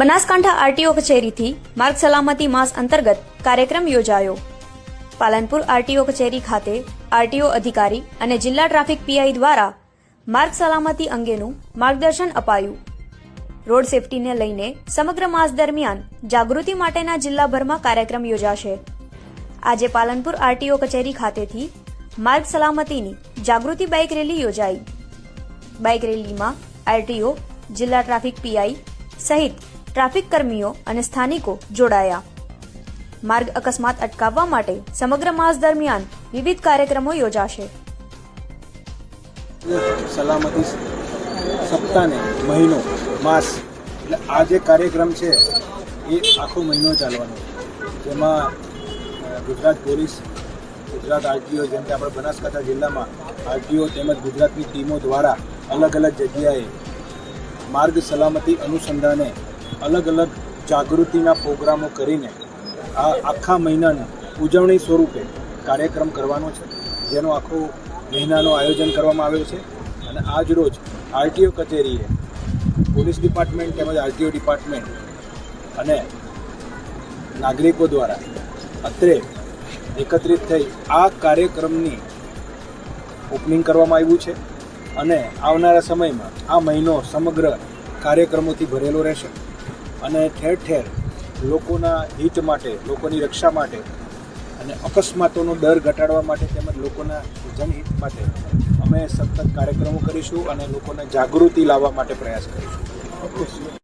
Banaskantha RTO કચેરીથી માર્ગ સલામતી માસ અંતર્ગત કાર્યક્રમ યોજાયો. પાલનપુર આરટીઓ કચેરી ખાતે આરટીઓ અધિકારી અને જિલ્લા ટ્રાફિક પીઆઈ દ્વારા માર્ગ સલામતી અંગેનું માર્ગદર્શન અપાયું. રોડ સેફટીને લઈને સમગ્ર માસ દરમિયાન જાગૃતિ માટેના જિલ્લાભરમાં કાર્યક્રમ યોજાશે. આજે પાલનપુર આરટીઓ કચેરી ખાતેથી માર્ગ સલામતીની જાગૃતિ બાઇક રેલી યોજાઈ. બાઇક રેલીમાં આરટીઓ, જિલ્લા ટ્રાફિક પીઆઈ સહિત ટ્રાફિક કર્મીઓ અને સ્થાનિકો જોડાયા. માર્ગ અકસ્માત અટકાવવા માટે સમગ્ર માસ દરમિયાન વિવિધ કાર્યક્રમો યોજાશે. સલામતી સપ્તાહને મહિનો, માસ, એટલે આ જે કાર્યક્રમ છે, એ આખો મહિનો ચાલવાનો. જેમાં ગુજરાત પોલીસ, ગુજરાત આરટીઓ જેમ કે આપણે બનાસકાંઠા જિલ્લામાં આરટીઓ તેમજ ગુજરાતની ટીમો દ્વારા અલગ અલગ જગ્યાએ માર્ગ સલામતી અનુસંધાને અલગ અલગ જાગૃતિના પ્રોગ્રામો કરીને આ આખા મહિનાને ઉજવણી સ્વરૂપે કાર્યક્રમ કરવાનો છે. જેનો આખો મહિનાનું આયોજન કરવામાં આવ્યો છે. અને આજ રોજ આરટીઓ કચેરીએ પોલીસ ડિપાર્ટમેન્ટ તેમજ આરટીઓ ડિપાર્ટમેન્ટ અને નાગરિકો દ્વારા અત્રે એકત્રિત થઈ આ કાર્યક્રમની ઓપનિંગ કરવામાં આવ્યું છે. અને આવનારા સમયમાં આ મહિનો સમગ્ર કાર્યક્રમોથી ભરેલો રહેશે. અને ઠેર ઠેર લોકોના હિત માટે, લોકોની રક્ષા માટે અને અકસ્માતોનો દર ઘટાડવા માટે તેમજ લોકોના જનહિત માટે અમે સતત કાર્યક્રમો કરીશું અને લોકોને જાગૃતિ લાવવા માટે પ્રયાસ કરીશું.